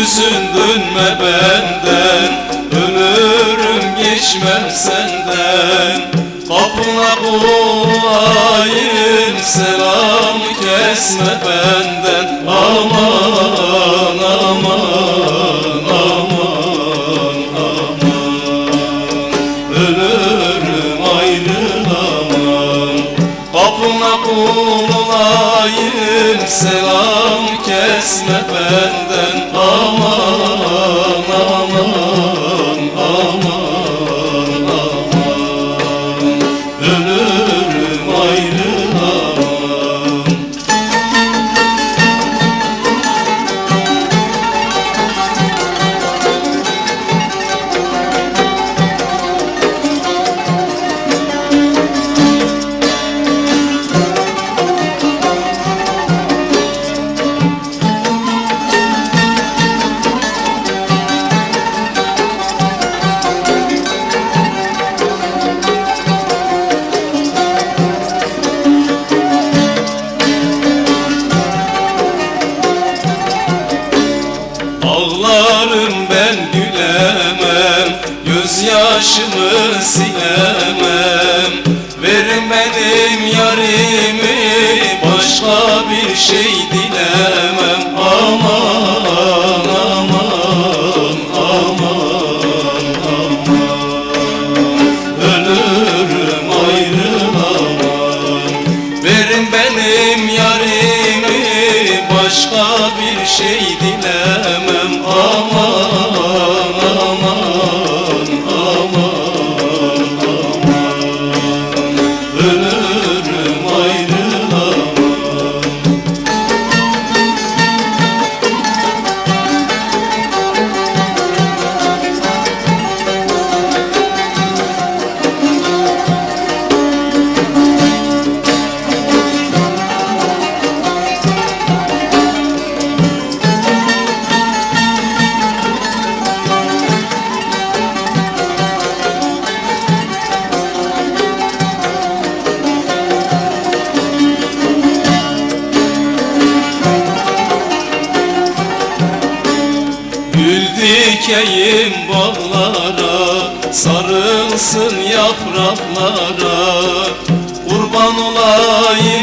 yüzün dönme benden. Ölürüm geçmem senden. Kapına kolayım selam kesme benden. Aman kul olayım Selam kesme benden. Aman aman aman aman. Ölürüm gülemem Gözyaşımı silemem. Verin benim yarimi Başka bir şey dilemem. Aman aman aman aman. Ölürüm ayrılamam. Verin benim yarimi Başka bir şey dilemem dikeyim bağlara Sarılsın yapraklara. Kurban olayım